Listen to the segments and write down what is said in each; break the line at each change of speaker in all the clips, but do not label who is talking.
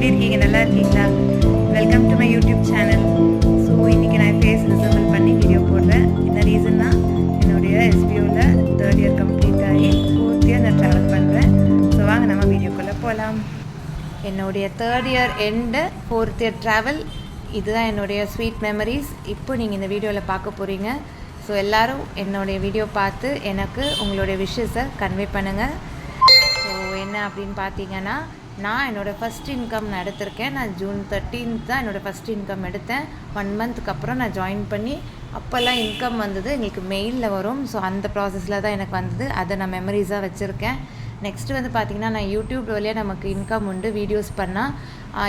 எப்படி இருக்கீங்க நல்லா இருக்கீங்களா? Welcome to my YouTube channel so இன்றைக்கி நான் ஃபேஸ் ரிசம்பிள் பண்ணி வீடியோ போடுறேன். என்ன ரீசன்னா என்னுடைய எஸ்பியூவில் தேர்ட் இயர் கம்ப்ளீட் ஆகி பூர்த்தியாக இயர் நான் ட்ராவல் பண்ணுறேன் ஸோ வாங்க நம்ம வீடியோக்குள்ளே போகலாம் என்னுடைய third year and fourth year travel இதுதான் என்னுடைய ஸ்வீட் மெமரிஸ் இப்போ நீங்கள் இந்த வீடியோவில் பார்க்க போகிறீங்க ஸோ எல்லோரும் என்னுடைய வீடியோ பார்த்து எனக்கு உங்களுடைய விஷஸை கன்வே பண்ணுங்கள் ஸோ என்ன அப்படின்னு பார்த்தீங்கன்னா நான் என்னோடய ஃபஸ்ட் இன்கம் நான் எடுத்திருக்கேன். நான் ஜூன் தேர்ட்டீன்த் தான் என்னோடய ஃபஸ்ட் இன்கம் எடுத்தேன். ஒன் மந்த்துக்கு அப்புறம் நான் ஜாயின் பண்ணி அப்போல்லாம் இன்கம் வந்தது எங்களுக்கு மெயிலில் வரும். ஸோ அந்த ப்ராசஸில் தான் எனக்கு வந்தது. அதை நான் மெமரிஸாக வச்சுருக்கேன். நெக்ஸ்ட்டு வந்து பார்த்திங்கன்னா நான் யூடியூப் வழியாக நமக்கு இன்கம் உண்டு வீடியோஸ் பண்ணால்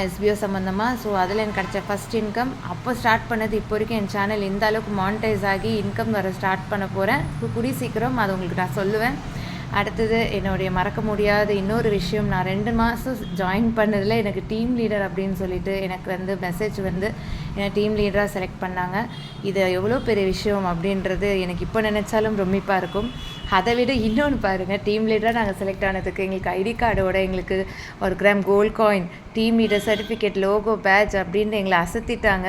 எஸ்பிஓ சம்மந்தமாக ஸோ அதில் எனக்கு கிடச்ச ஃபஸ்ட் இன்கம் அப்போ ஸ்டார்ட் பண்ணது இப்போ வரைக்கும் என் சேனல் இந்த அளவுக்கு மானிட்டைஸ் ஆகி இன்கம் வர ஸ்டார்ட் பண்ண போகிறேன் கூடிய சீக்கிரம் அது உங்களுக்கு நான் சொல்லுவேன். அடுத்தது என்னுடைய மறக்க முடியாத இன்னொரு விஷயம். நான் ரெண்டு மாதம் ஜாயின் பண்ணதில் எனக்கு டீம் லீடர் அப்படின்னு சொல்லிட்டு எனக்கு வந்து மெசேஜ் வந்து என்னை டீம் லீடராக செலக்ட் பண்ணாங்க. இது எவ்வளோ பெரிய விஷயம் அப்படின்றது எனக்கு இப்போ நினச்சாலும் ரொம்பிப்பாக இருக்கும். அதை விட இன்னொன்று பாருங்கள் டீம் லீடராக நாங்கள் செலக்ட் ஆனதுக்கு எங்களுக்கு ஐடி கார்டோட எங்களுக்கு ஒரு gram gold coin team leader certificate logo badge அப்படின்னு எங்களை அசத்திட்டாங்க.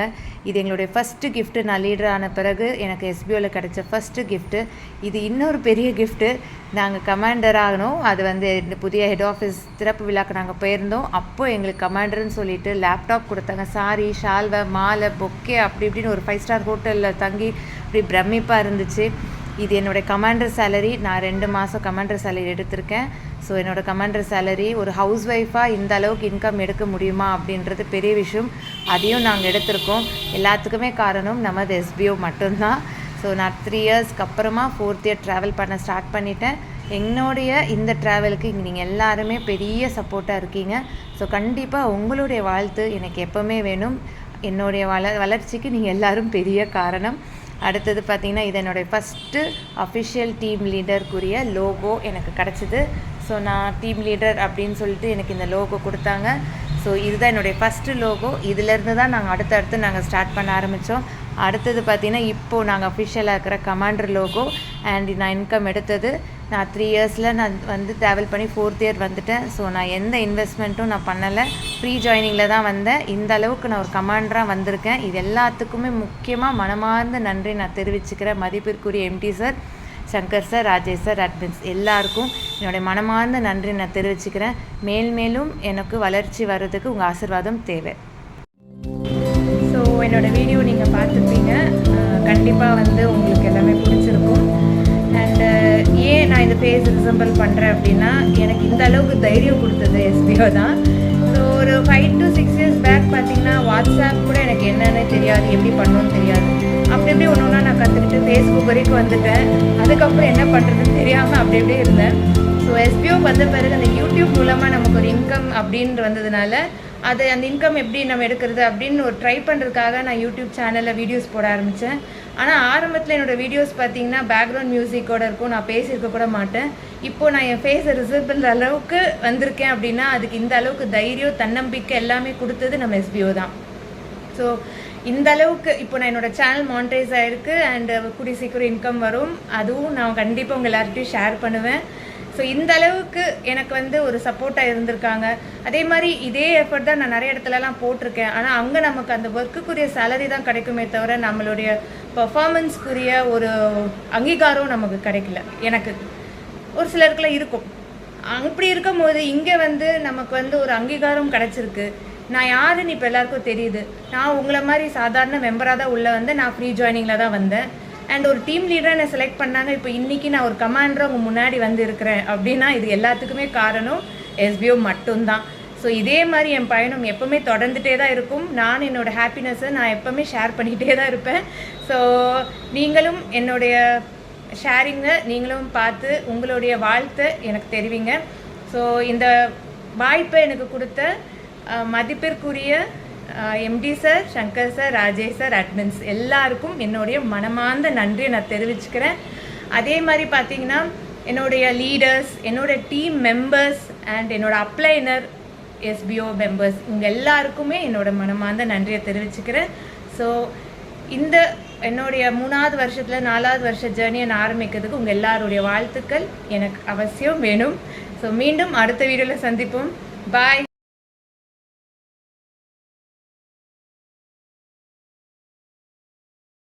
இது எங்களுடைய ஃபஸ்ட்டு கிஃப்ட்டு நான் லீடர் ஆன பிறகு எனக்கு எஸ்பிஓவில் கிடச்ச ஃபஸ்ட்டு கிஃப்ட்டு இது இன்னொரு பெரிய கிஃப்ட்டு நாங்கள் கமாண்டர் ஆகணும். அது வந்து இந்த புதிய ஹெட் ஆஃபீஸ் திறப்பு விழாக்கு நாங்கள் போயிருந்தோம். அப்போ எங்களுக்கு கமாண்டர்னு சொல்லிட்டு லேப்டாப் கொடுத்தாங்க. சாரி ஷால்வை மாலை பொக்கே அப்படி இப்படின்னு ஒரு ஃபைவ் ஸ்டார் ஹோட்டலில் தங்கி அப்படி பிரமிப்பாக இருந்துச்சு. இது என்னோடய கமாண்டர் சேலரி நான் ரெண்டு மாதம் கமாண்டர் சேலரி எடுத்திருக்கேன். ஸோ என்னோடய கமாண்டர் சேலரி ஒரு ஹவுஸ் ஒய்ஃபாக இந்த அளவுக்கு இன்கம் எடுக்க முடியுமா அப்படின்றது பெரிய விஷயம். அதையும் நாங்கள் எடுத்திருக்கோம். எல்லாத்துக்குமே காரணம் நமது எஸ்பிஓ மட்டும்தான். ஸோ நான் த்ரீ இயர்ஸ்க்கு அப்புறமா ஃபோர்த் இயர் ட்ராவல் பண்ண ஸ்டார்ட் பண்ணிட்டேன். என்னுடைய இந்த ட்ராவலுக்கு இங்கே நீங்கள் எல்லாருமே பெரிய சப்போர்ட்டாக இருக்கீங்க. ஸோ கண்டிப்பாக உங்களுடைய வாழ்த்து எனக்கு எப்போவுமே வேணும். என்னுடைய வள வளர்ச்சிக்கு நீங்கள் எல்லோரும் பெரிய காரணம். அடுத்தது பார்த்திங்கன்னா இது என்னுடைய ஃபஸ்ட்டு அஃபிஷியல் டீம் லீடருக்குரிய லோகோ எனக்கு கிடச்சிது. ஸோ நான் டீம் லீடர் அப்படின்னு சொல்லிட்டு எனக்கு இந்த லோகோ கொடுத்தாங்க. ஸோ இதுதான் என்னுடைய ஃபஸ்ட்டு லோகோ இதிலேருந்து தான் நாங்கள் அடுத்தடுத்து நாங்கள் ஸ்டார்ட் பண்ண ஆரம்பித்தோம் அடுத்தது பார்த்திங்கன்னா இப்போது நாங்கள் அஃபிஷியலாக இருக்கிற கமாண்டர் லோகோ அண்ட் நான் இன்கம் எடுத்தது நான் த்ரீ இயர்ஸில் நான் வந்து ட்ராவல் பண்ணி ஃபோர்த் இயர் வந்துட்டேன். ஸோ நான் எந்த இன்வெஸ்ட்மெண்ட்டும் நான் பண்ணலை. ஃப்ரீ ஜாயினிங்கில் தான் வந்தேன். இந்த அளவுக்கு நான் ஒரு கமாண்டராக வந்திருக்கேன். இது எல்லாத்துக்குமே முக்கியமாக மனமார்ந்த நன்றி நான் தெரிவிச்சுக்கிறேன். மதிப்பிற்குரிய MD sir Shankar sir Rajesh sir admins எல்லாருக்கும் என்னுடைய மனமார்ந்த நன்றி நான் தெரிவிச்சுக்கிறேன். மேல் மேலும் எனக்கு வளர்ச்சி வர்றதுக்கு உங்கள் ஆசிர்வாதம் தேவை. ஸோ என்னோடய வீடியோ நீங்கள் பார்த்துருப்பீங்க. கண்டிப்பாக வந்து உங்களுக்கு எல்லாமே பிடிச்சிருக்கும். அண்டு ஏன் நான் இந்த பேஸ் ரிசம்பிள் பண்ணுறேன் அப்படின்னா எனக்கு இந்த அளவுக்கு தைரியம் கொடுத்தது எஸ்பிஓ தான். ஸோ ஒரு five to six years back பார்த்தீங்கன்னா வாட்ஸ்அப் கூட எனக்கு என்னென்னு தெரியாது எப்படி பண்ணணும்னு தெரியாது. அப்படி எப்படி ஒன்று ஒன்றா நான் கற்றுக்கிட்டு ஃபேஸ்புக் வரைக்கும் வந்துட்டேன். அதுக்கப்புறம் என்ன பண்ணுறதுன்னு தெரியாமல் அப்படி அப்படியே இருந்தேன். ஸோ எஸ்பிஓ வந்த பிறகு அந்த யூடியூப் மூலமாக நமக்கு ஒரு இன்கம் அப்படின்ட்டு வந்ததுனால அது அந்த இன்கம் எப்படி நம்ம எடுக்கிறது அப்படின்னு ஒரு ட்ரை பண்ணுறதுக்காக நான் யூடியூப் சேனலில் வீடியோஸ் போட ஆரம்பித்தேன் ஆனால் ஆரம்பத்தில் என்னோடய வீடியோஸ் பார்த்தீங்கன்னா பேக்ரவுண்ட் மியூசிக்கோடு இருக்கும். நான் பேசியிருக்க கூட மாட்டேன். இப்போது நான் என் ஃபேஸை ரிசர்வ் பண்ணுற அளவுக்கு வந்திருக்கேன் அப்படின்னா அதுக்கு இந்த அளவுக்கு தைரியம் தன்னம்பிக்கை எல்லாமே கொடுத்தது நம்ம எஸ்பிஓ தான். ஸோ இந்த அளவுக்கு இப்போ நான் என்னோட சேனல் மானிட்டைஸ் ஆகிருக்கு அண்டு கூடிய சீக்கிரம் இன்கம் வரும். அதுவும் நான் கண்டிப்பாக உங்கள் எல்லார்ட்டையும் ஷேர் பண்ணுவேன். ஸோ இந்த அளவுக்கு எனக்கு வந்து ஒரு சப்போர்ட்டாக இருந்திருக்காங்க. அதே மாதிரி இதே எஃபர்ட் தான் நான் நிறைய இடத்துலலாம் போட்டிருக்கேன். ஆனால் அங்கே நமக்கு அந்த ஒர்க்குக்குரிய சேலரி தான் கிடைக்குமே தவிர நம்மளுடைய பர்ஃபார்மன்ஸ்க்குரிய ஒரு அங்கீகாரம் நமக்கு கிடைக்கல. எனக்கு ஒரு சிலருக்குலாம் இருக்கும். அப்படி இருக்கும் போது இங்கே வந்து நமக்கு வந்து ஒரு அங்கீகாரம் கிடச்சிருக்கு. நான் யாருன்னு இப்போ எல்லாருக்கும் தெரியுது. நான் உங்களை மாதிரி சாதாரண மெம்பராக தான் உள்ளே வந்து நான் ஃப்ரீ ஜாயினிங்கில் தான் வந்தேன். அண்ட் ஒரு டீம் லீடராக என்னை செலக்ட் பண்ணாங்க. இப்போ இன்றைக்கி நான் ஒரு கமாண்டராக உங்கள் முன்னாடி வந்து இருக்கிறேன். அப்படின்னா இது எல்லாத்துக்குமே காரணம் எஸ்பிஓ மட்டும்தான். ஸோ இதே மாதிரி என் பயணம் எப்போவுமே தொடர்ந்துகிட்டே தான் இருக்கும். நான் என்னோடய ஹாப்பினஸ்ஸை நான் எப்போவுமே ஷேர் பண்ணிக்கிட்டே தான் இருப்பேன். ஸோ நீங்களும் என்னுடைய ஷேரிங்கை நீங்களும் பார்த்து உங்களுடைய வாழ்த்தை எனக்கு தெரிவிங்க. ஸோ இந்த வாய்ப்பை எனக்கு கொடுத்த மதிப்பிற்குரிய MD sir Shankar sir Rajesh sir admins எல்லாருக்கும் என்னுடைய மனமார்ந்த நன்றியை நான் தெரிவிச்சுக்கிறேன். அதே மாதிரி பார்த்தீங்கன்னா என்னுடைய லீடர்ஸ் என்னோட டீம் மெம்பர்ஸ் அண்ட் என்னோட அப்ளைனர் எஸ்பிஓ மெம்பர்ஸ் இவங்க எல்லாருக்குமே என்னோட மனமார்ந்த நன்றியை தெரிவிச்சுக்கிறேன். ஸோ இந்த என்னுடைய மூணாவது வருஷத்தில் நாலாவது வருஷ ஜேர்னியை நான் ஆரம்பிக்கிறதுக்கு உங்கள் எல்லாருடைய வாழ்த்துக்கள். எனக்கு அவசியம் வேணும். ஸோ மீண்டும் அடுத்த வீடியோவில் சந்திப்போம். பாய்